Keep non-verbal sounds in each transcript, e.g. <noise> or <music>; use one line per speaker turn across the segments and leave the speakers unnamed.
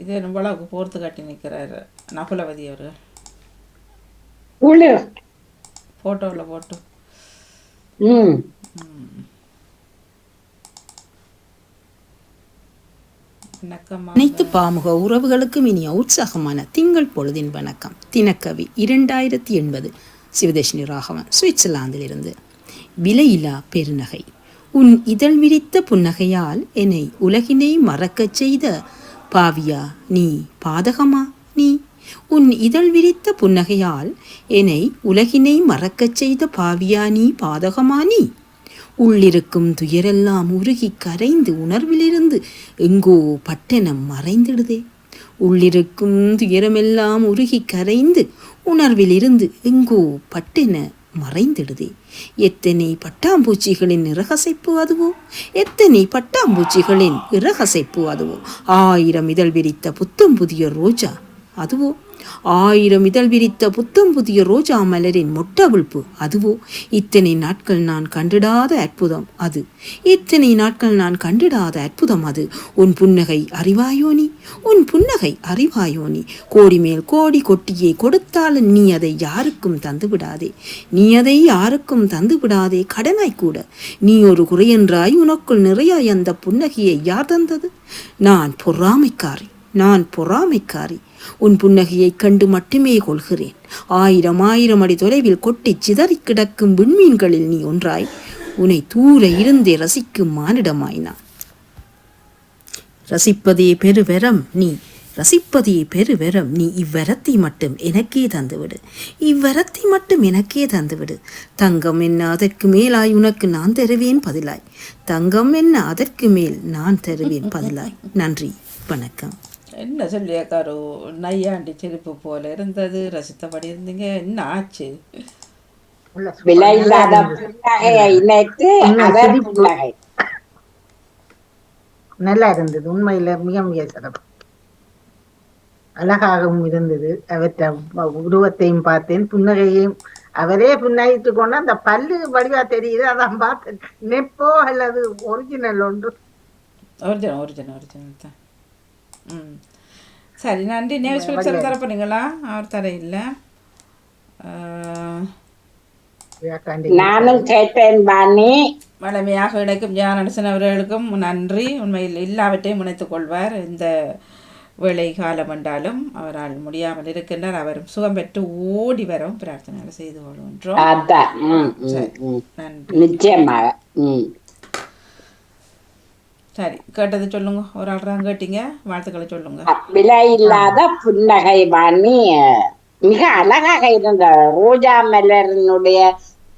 இது இவ்வளவுக்கு போர்த்து கட்டி நிற்கிறாரு நகுலவதி அவர்கள் ஃபோட்டோவில் போட்டு.
அனைத்து பாமுக உறவுகளுக்கும் இனிய உற்சாகமான திங்கள் பொழுதின் வணக்கம். தினக்கவி இரண்டாயிரத்தி எண்பது சிவதேஷினி ராகவன் சுவிட்சர்லாந்திலிருந்து. விலையில்லா பெருநகை. உன் இதழ் விரித்த புன்னகையால் என்னை உலகினை மறக்கச் செய்த பாவியா நீ பாதகமா? நீ உன் இதழ் விரித்த புன்னகையால் என்னை உலகினை மறக்கச் செய்த பாவியா நீ பாதகமா? நீ உள்ளிருக்கும் துயரெல்லாம் உருகி கரைந்து உணர்விலிருந்து எங்கோ பட்டணம் மறைந்திடுதே. உள்ளிருக்கும் துயரமெல்லாம் உருகி கரைந்து உணர்விலிருந்து எங்கோ பட்டென மறைந்திடுதே. எத்தனை பட்டாம்பூச்சிகளின் இரகசைப்பு அதுவோ? எத்தனை பட்டாம்பூச்சிகளின் இரகசைப்பு அதுவோ? ஆயிரம் இதழ் விரித்த புத்தம் புதிய ரோஜா அதுவோ? ஆயிரம் இதழ் விரித்த புத்தம் புதிய ரோஜா மலரின் மொட்டவிழ்ப்பு அதுவோ இத்தனை நாட்கள் நான் கண்டிடாத அற்புதம் அது. இத்தனை நாட்கள் நான் கண்டிடாத அற்புதம் அது. உன் புன்னகை அறிவாயோ நீ? உன் புன்னகை அறிவாயோ நீ? கோடி மேல் கோடி கொட்டியை கொடுத்தாலும் நீ அதை யாருக்கும் தந்து விடாதே. நீ அதை யாருக்கும் தந்து விடாதே கடனாய் கூட. நீ ஒரு குறையென்றாய் உனக்குள் நிறைய அந்த புன்னகையை யார் தந்தது? நான் பொறாமைக்காரி நான் பொறாமைக்காரி. உன் புன்னகையைக் கண்டு மட்டுமே கொள்கிறேன். ஆயிரம் ஆயிரம் அடி தொலைவில் கொட்டிச் சிதறிக் கிடக்கும் விண்மீன்களில் நீ ஒன்றாய். உன்னை தூர இருந்தே ரசிக்கும் மானிடமாய் நான். ரசிப்பதே பெருவரம் நீ. ரசிப்பதே பெருவரம் நீ. இவ்வரத்தை மட்டும் எனக்கே தந்துவிடு. இவ்வரத்தை மட்டும் எனக்கே தந்துவிடு. தங்கம் என்ன அதற்கு மேலாய் உனக்கு நான் தருவேன் பதிலாய். தங்கம் என்ன அதற்கு மேல் நான் தருவேன் பதிலாய். நன்றி. வணக்கம்.
என்ன சொல்லியாக்காரு நையாண்டி செருப்பு போல இருந்தது ரசித்தபடி இருந்தீங்க என்ன ஆச்சு?
விலை இல்லாத
நல்லா இருந்தது உண்மையில மிக மிக சிறப்பு. அழகாகவும் இருந்தது அவற்றை உருவத்தையும் பார்த்தேன் புன்னகையையும். அவரே புன்னகிட்டு கொண்டு அந்த பல்லு வடிவா தெரியுது அதான் பார்த்தேன். நெப்போ அல்லது ஒரிஜினல் ஒன்று?
ஒரிஜினல் ஒரிஜினல் ஒரிஜினல் தான். ம். சரி நன்றி. நேவிஸ் பிக்சர் தர போறீங்களா அவர் தர இல்லை.
நானும் கேட்டேன் பாணி
வளமையாக இணைக்கும் ஜானடசன் அவர்களுக்கும் நன்றி. உண்மையில் எல்லாவற்றையும் இணைத்துக் கொள்வார். இந்த வேலை காலம் என்றாலும் அவரால் முடியாமல் இருக்கின்றார். அவரும் சுகம் பெற்று ஓடி வரவும் பிரார்த்தனை செய்து கொள்கின்றோம். நன்றி.
நிச்சயமாக.
சரி கேட்டது சொல்லுங்க. ஒரு ஆள் கேட்டீங்க. வாழ்த்துக்களை சொல்லுங்க.
விலை இல்லாத புன்னகை பாணி மிக அழகாக இருந்த ரோஜா மலரினுடைய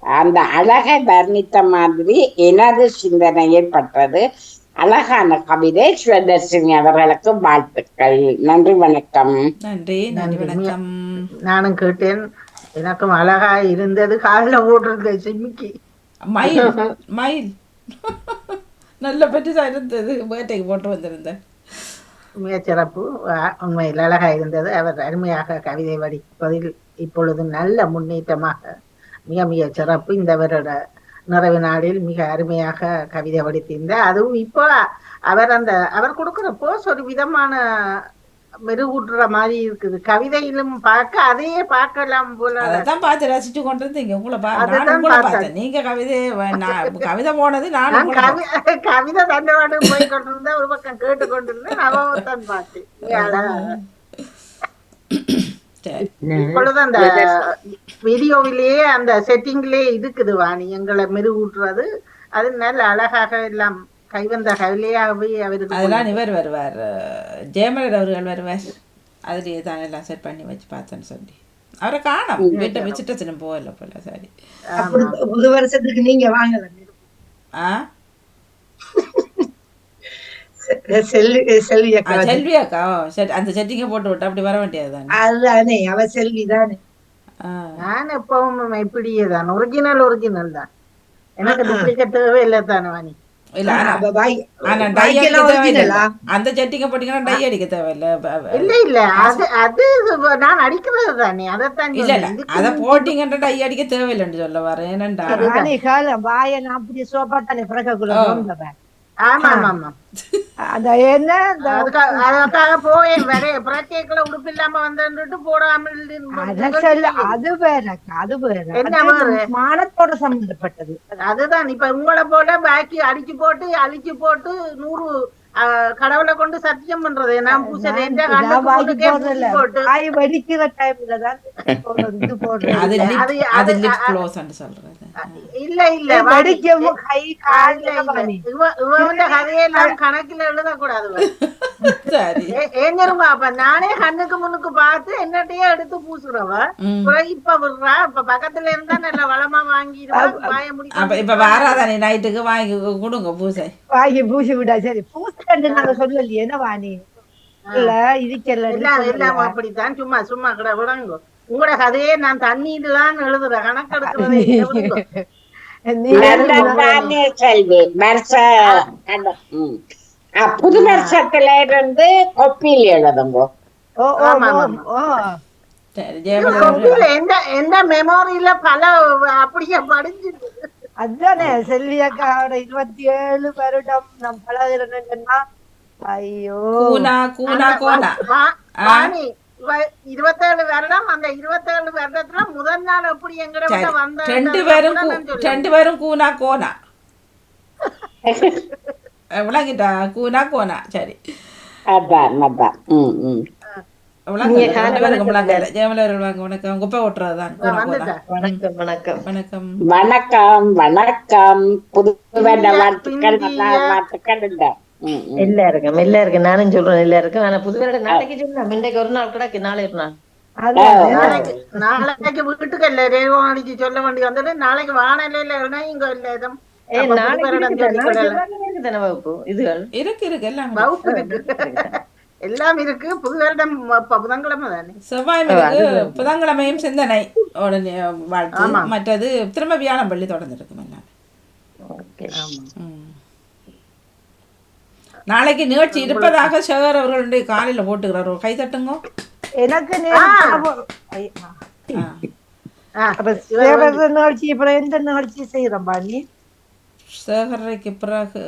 அந்த அழகை வர்ணித்த மாதிரி எனது சிந்தனையில் பட்டது. அழகான கவிதை ஸ்வதர்ஷினி அவர்களுக்கு வாழ்த்துக்கள். நன்றி வணக்கம்.
நன்றி நன்றி வணக்கம்.
நானும் கேட்டேன். எனக்கும் அழகா இருந்தது. காலில் ஓடுறது சிமிக்கி.
மயில் மயில். <laughs> நல்ல பற்றி தான் இருந்தது. வேட்டைக்கு போட்டு வந்திருந்தேன்.
மிக சிறப்பு. உண்மையில் அழகா இருந்தது. அவர் அருமையாக கவிதை வடிப்பதில் இப்பொழுது நல்ல முன்னேற்றமாக மிக மிக சிறப்பு. இந்த அவரோட நிறைவு நாளில் மிக அருமையாக கவிதை வடித்திருந்தார். அதுவும் இப்போ அவர் அந்த அவர் கொடுக்குறப்போ போஸ் ஒரு விதமான மெருகூட்டுற மாதிரி இருக்குது. கவிதையிலும் பார்க்க அதையே பார்க்கலாம் போல.
அதைத்தான் பார்த்து ரசிச்சு கொண்டு இருந்தீங்க உங்களை
பார்த்தேன்.
நீங்க கவிதை கவிதை போனது நானும்
நான் கவிதை தண்டவாடு போய் கொண்டிருந்தேன் ஒரு பக்கம் கேட்டு கொண்டிருந்தேன் அவன் தான் பார்த்தேன். இப்பொழுது அந்த வீடியோவிலேயே அந்த செட்டிங்லயே இருக்குது வாணி. எங்களை மெருகூட்டுறது. அது நல்ல அழகாக எல்லாம் கைவந்த கவிலையாகவே அவருக்கு
அதெல்லாம் இவர் வருவார். ஜெயமலர் அவர்கள் வருவார். அதுலேயே தான் எல்லாம் செட் பண்ணி வச்சு பார்த்தேன்னு சொல்லி. அவரை காணோம். வீட்டை வச்சுட்டு சின்ன போகல போல சரி.
புது வருஷத்துக்கு நீங்க வாங்கல
ஆ?
செல்வி அக்கா
செல்வி அக்கா. ஓ, சரி அந்த செட்டிங்கை போட்டு விட்டு அப்படி வர வேண்டியது தானே
அதுதானே அவ செல்வி தானே.
ஆ.
நான் எப்பவும் இப்படியே தான் ஒரிஜினல் ஒரிஜினல் தான். எனக்கு டூப்ளிகேட் தேவை இல்லை தானே வாணி
இல்ல ஆனா டை அடிக்க தேவையில்ல? அந்த செட்டிங்கை போட்டீங்கன்னா டை அடிக்க தேவையில்ல
இல்ல இல்ல அது அது நான் அடிக்கிறது தானே அதைத்தான்
இல்ல இல்ல அத போட்டீங்கன்னா டை அடிக்க தேவையில்லைன்னு சொல்ல வரேன் ஏனண்டா
வாயை நான் தானே. அத வேற அது வேற? மானத்தோட சம்பந்தப்பட்டது
அதுதான் இப்ப உங்களை போல பாக்கி அடிச்சு போட்டு அழிச்சு போட்டு நூறு கடவுளை கொண்டு சத்தியம் பண்றது. நான் பூசல
வெடிக்கிற டைம்ல தான்
இல்ல இல்ல.
வெடிக்கவும் கை கால்
இவன் கதையெல்லாம் கணக்குல எழுதக்கூடாது. <laughs>
சரி.
தெரியுமா அப்ப நானே கண்ணுக்கு முன்னுக்கு பார்த்து என்னட்டையே எடுத்து பூசுறவ இப்ப விடுறா இப்ப பக்கத்துல இருந்தா நல்ல வளமா வாங்கிடுவா வாய
அப்ப இப்ப வாராதானே நைட்டுக்கு? வாங்கி கொடுங்க பூசை.
வாங்கி பூசி விடா சரி. பூசண்டு நாங்க சொல்லலையே என்ன வாணி இல்ல இருக்கல
எல்லாம் எல்லாம் அப்படித்தான் சும்மா சும்மா கிட விடுங்க. உங்களோட கதையே நான் தண்ணியிலாம் எழுதுறேன். கணக்கெடுக்கிறதே <laughs>
புது வருஷத்துல இருந்து கொப்பியில் எழுதுங்க.
எந்த எந்த மெமோரியில பல அப்படியே படிஞ்சிருக்கு?
அதுதானே செல்வி அக்காவோட இருபத்தி ஏழு வருடம் நம் பழகிறோம்னா ஐயோ.
கூனா கூனா கோனா.
வா-
ஆ.
வாணி, இவ- இருபத்தேழு வருடம் அந்த இருபத்தேழு வருடத்துல முதல் நாள் எப்படி எங்கட
சரி
விட வந்த
ரெண்டு பேரும் ரெண்டு பேரும் கூனா கோனா. <laughs> கோனா சரி
அதான் அதான் ம் ம்
விளங்கல ரெண்டு பேருக்கும் விளங்கல ஜெயமலர் வாங்க வணக்கம்
வணக்கம் வணக்கம்
வணக்கம்
வணக்கம் வணக்கம் புது வாழ்த்துக்கள் வாழ்த்துக்கள்.
எல்லாருக்கும் எல்லாருக்கும் நானும் சொல்றேன் எல்லாருக்கும் ஆனா புது வருட நாளைக்கு சொல்லலாம் இன்றைக்கு ஒரு நாள் கிடக்கு நாளை ஒரு நாள்
நாளைக்கு வீட்டுக்கு இல்ல அடிச்சு சொல்ல வேண்டி வந்துட்டு நாளைக்கு வானிலையில இங்க இல்ல எதுவும்
இருக்குதானே வகுப்பு இதுகள்.
இருக்கு இருக்கு எல்லாம் இருக்கு.
வகுப்பு இருக்கு எல்லாம் இருக்கு. புது வருடம் புதன்கிழமை தானே?
செவ்வாய் இருக்கு புதன்கிழமையும் சிந்தனை உடனே வாழ்த்து. மற்றது திரும்ப வியாழம் பள்ளி தொடர்ந்து இருக்கும் எல்லாம்
ஓகே
ம். நாளைக்கு நிகழ்ச்சி இருப்பதாக சேகர் அவர்களுடைய காலையில போட்டுக்கிறார். கை தட்டுங்க.
எனக்கு நிகழ்ச்சி அப்புறம் எந்த நிகழ்ச்சி செய்யறோம் பாணி?
சேகரைக்கு பிறகு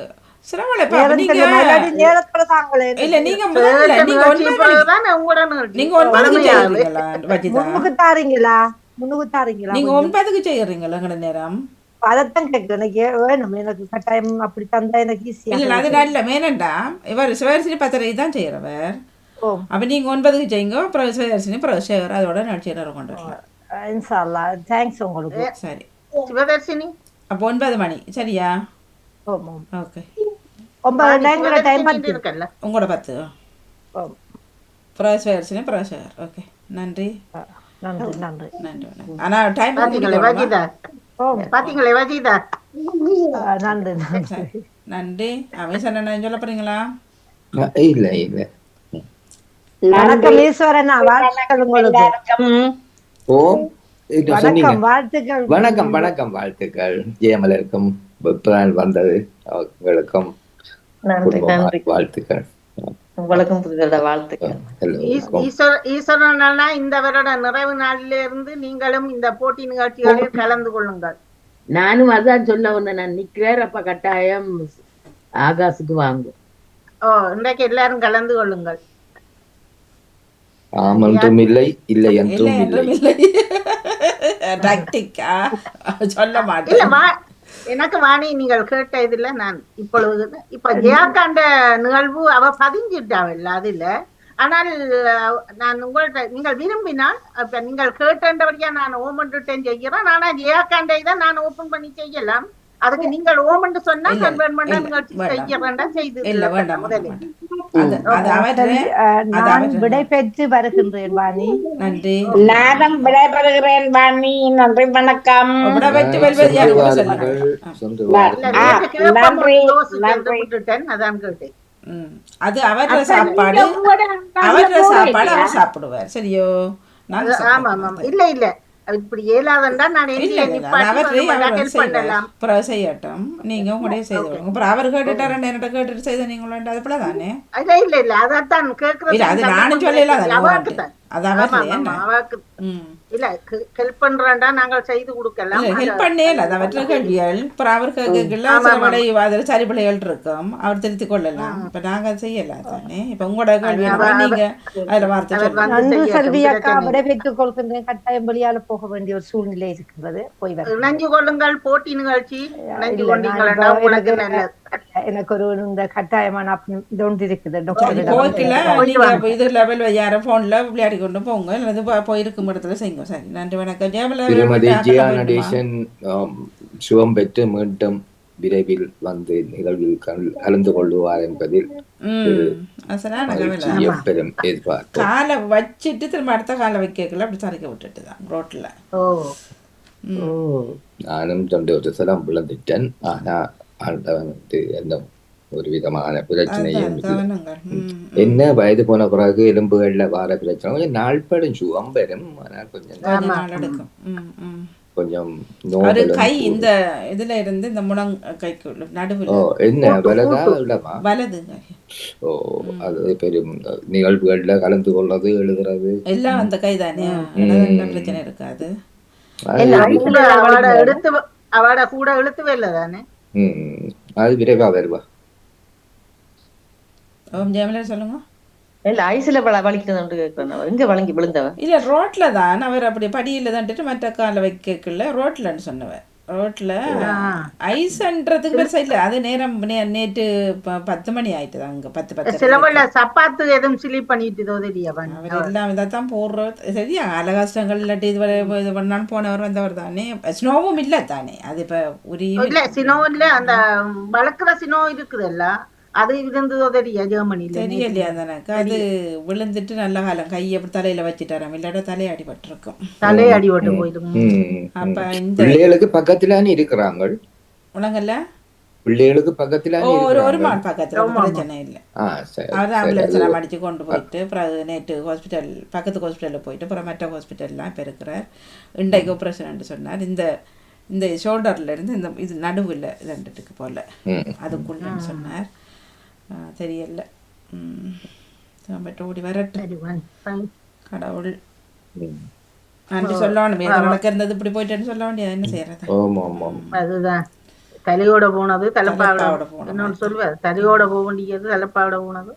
நீங்க ஒன்பதுக்கு. செய்யறீங்களா நேரம்?
அதைத்தான் கேட்கிறேன். எனக்கு ஏ- வேணும்? எனக்கு கட்டாயம் அப்படி தந்தா எனக்கு ஈஸியா
இல்ல அது நல்ல மேனண்டா இவர் சிவரிசினி பத்திரிகை தான் செய்யறவர்.
ஓ.
அப்ப நீங்க ஒன்பதுக்கு செய்யுங்க அப்புறம் சிவரிசினி அப்புறம் சேகர் அதோட நடிச்சு கொண்டு வரலாம்
இன்ஷால்லா தேங்க்ஸ் உங்களுக்கு.
சரி.
சிவதர்ஷினி
அப்போ ஒன்பது மணி சரியா? ஓகே. சேகர் ஓகே நன்றி
ஆ, நன்றி நன்றி
நன்றி வணக்கம். ஆனா டைம்
பாத்தீங்களே வஜிதா
ஓ
பாத்தீங்களே வஜிதா
ஆ, நன்றி நன்றி
நன்றி அமேசான் என்ன சொல்ல போறீங்களா
இல்ல இல்ல
வணக்கம் ஈஸ்வரன் வாழ்த்துக்கள் உங்களுக்கு
ஓ
வணக்கம் வாழ்த்துக்கள்
வணக்கம் வணக்கம் வாழ்த்துக்கள் ஜெயமலருக்கும் வந்தது உங்களுக்கும்
நன்றி நன்றி.
வாழ்த்துக்கள்.
உங்களுக்கும் புது வருட வாழ்த்துக்கள்
இந்த வருட நிறைவு நாளில இருந்து நீங்களும் இந்த போட்டி நிகழ்ச்சிகளில் கலந்து கொள்ளுங்கள்.
நானும் அதான் சொல்ல வந்தேன் நான் நிக்கிறேன் அப்ப கட்டாயம் ஆகாசுக்கு வாங்கும்.
ஓ இன்றைக்கு எல்லாரும் கலந்து கொள்ளுங்கள்.
ஆம் என்றும் இல்லை இல்லை என்றும் இல்லை. <laughs>
சொல்ல மாட்டேன்.
எனக்கு வாணி நீங்கள் கேட்ட இதுல நான் இப்பொழுது இப்ப ஜெயாக்காண்ட நிகழ்வு அவ பதிஞ்சிட்டாவில்ல அதுல. ஆனால் நான் உங்கள்கிட்ட நீங்கள் விரும்பினால் இப்ப நீங்கள் கேட்டபடியா நான் ஓமன் ரிட்டர்ன் செய்கிறேன். ஆனா ஜெயாக்காண்டை தான் நான் ஓபன் பண்ணி செய்யலாம். அதுக்கு நீங்கள் ஓமன்ட்டு சொன்னா வேணுமெண்டா
இல்ல,
நிகழ்ச்சி
வேண்டாம்.
செய்து
இல்ல வேண்டாம்
நான் விடை பெற்று வருகின்றேன் வாணி.
நன்றி.
நானும் வாணி. நன்றி வணக்கம்.
விட
நேத்து கேட்போம்
நன்றி,
யோசிச்சு
நன்றி.
விட்டுட்டேன் அதான் கேட்டேன்.
ம். அது அவற்ற சாப்பாடு அவற்ற சாப்பாடு அவர் சாப்பிடுவார். சரியோ? நாங்க
ஆமா ஆமா. இல்ல இல்ல. இப்படி நான் help
செய்வார்.
பண்ணலாம்.
அப்புறம் செய்யட்டும். நீங்க உங்களுடைய செய்து கொடுங்க. அப்புறம் அவர் கேட்டுட்டாரு என்கிட்ட கேட்டுட்டு செய்த நீங்களும் அது போல தானே
இல்ல இல்ல இல்ல அதத்தான் கேக்குறது
இல்ல அது நானும் சொல்லல
இல்ல ஹெல்ப் பண்றாண்டா நாங்கள் செய்து கொடுக்கலாம்.
இல்ல ஹெல்ப் பண்ணே இல்லை அது அவற்ற கேள்விகள் அப்புறம் அவர் கேட்கல
ஆமா,
சில
ஆமா.
விடை அதில் சரி பிள்ளைகள் இருக்கும். அவர் திருத்திக் கொள்ளலாம். இப்ப நாங்க அதை செய்யலாம் தானே இப்ப உங்களோட கேள்வி நீங்க அதுல வார்த்தை
கட்டாயம் வெளியால போக வேண்டிய ஒரு சூழ்நிலை இருக்கின்றது போய் வர
இணைஞ்சு கொள்ளுங்கள் போட்டி நிகழ்ச்சி. இணைஞ்சு கொண்டீங்களா? உங்களுக்கு நல்லது.
எனக்கு ஒரு இந்த கட்டாயமான இருக்குது.
இது லெவல் யார போன்ல விளையாடி கொண்டு போங்க. அல்லது போயிருக்கும் இடத்துல செய்யுங்க. சரி நன்றி வணக்கம். ஜெயமலா
திருமதி
விட்டு
ஜியா
ஆக்கலாம் வேண்டுமா?
நடேசன் ஆம், சுகம் பெற்று மீண்டும் விரைவில் வந்து நிகழ்வில் கல்- கலந்து கொள்ளுவார் என்பதில்
ம் அசனா
மகிழ்ச்சி
நல்ல
எப்பெரும் எதிர்பார்ப்பு.
காலை வச்சுட்டு திரும்ப அடுத்த காலை வைக்கல அப்படி சரிக்க விட்டுட்டு தான் ரோட்ல.
ஓ.
நானும் தொண்டு ஒரு சலம் விழுந்துட்டேன் ஆனா ஆண்டவன் வந்து எந்த ஒரு விதமான பிரச்சனையும் என்ன வயது போன பிறகு எலும்புகள்ல வார பிரச்சனை? கொஞ்சம் நாள்படும் சுகம் பெறும் ஆனால் கொஞ்சம் கொஞ்சம்
கை. இந்த இதுல இருந்து இந்த முழங் கைக்கு
ஓ
நடுவுல.
என்ன? வலதா உள்ளமா?
வலது
ஓ அது பெரும் நிகழ்வுகள்ல கலந்து கொள்றது எழுதுறது.
எல்லாம் அந்த கை தானே. பிரச்சனை இருக்காது.
எடுத்து அவட கூட இழுத்துவே இல்லை தானே?
அது விரைவா வருவா.
ஓம் ஜெயமலா சொல்லுங்க.
இல்ல ஐஸ்ல வள வலிக்குதுன்னு கேட்கிறேன் எங்க வழங்கி விழுந்தவ?
இல்ல ரோட்ல தான். அவர் அப்படி படியில தான்ட்டு மற்ற காலை வைக்கல ரோட்லன்னு சொன்னவன் ரோட்ல ஐஸ்ன்றதுக்கு பெருசா இல்ல அது நேரம் நேற்று பத்து மணி ஆயிட்டு அங்க. பத்து பத்து
சிலவள்ள சப்பாத்து எதுவும் சிலி பண்ணிட்டுதோ தெரியவா
அவர் எல்லாம் இதைத்தான் போடுறது. சரியா அலகாஷ்டங்கள் இல்லாட்டி இது இது பண்ணாலும் போனவர் வந்தவர் தானே. ஸ்னோவும் இல்ல தானே. அது இப்ப உரியும்
இல்ல சினோ இல்ல அந்த வளர்க்குற சினோ இருக்குதுல்ல. அது இருந்ததோ தெரிய ஜெர்மனில
தெரியலையா எனக்கு அது விழுந்துட்டு நல்ல காலம். கையை அப்படி தலையில வச்சுட்டாராம். இல்லாட்ட தலையை அடிபட்டிருக்கும்.
தலையை அடிபட்டு போயிடும்.
அப்ப. இந்த
பிள்ளைகளுக்கு பக்கத்துலானே இருக்கிறாங்க
உலகல்ல
பிள்ளைகளுக்கு பக்கத்துலானே
ஓ ஒரு ஒரு மாள் பக்கத்துல. பிரச்சனை இல்லை.
ஆ சரி
அவர் ஆம்புலன்ஸ்
அது
எல்லாம் அடிச்சு கொண்டு போயிட்டு அப்புறம் நேற்று ஹாஸ்பிட்டல் பக்கத்து ஹாஸ்பிட்டலில் போயிட்டு அப்புறம் மற்ற ஹாஸ்பிட்டல்லாம் இப்போ இருக்கிறார். இன்றைக்கு ஆப்ரேஷன் சொன்னார். இந்த இந்த ஷோல்டர்ல இருந்து இந்த இது நடுவில் ரெண்டுட்டுக்கு போல. அதுக்குள்ளன்னு சொன்னார். தெரியல பட் ஓடி வரட்டும். கடவுள். நன்றி ஏதோ நடக்க இருந்தது இப்படி போயிட்டேன்னு சொல்ல வேண்டியது என்ன செய்யறது
அதுதான் தலையோட போனது தலைப்பாவோட
போனது.
சொல்லுவார் தலையோட போக வேண்டியது தலைப்பாவோட போனது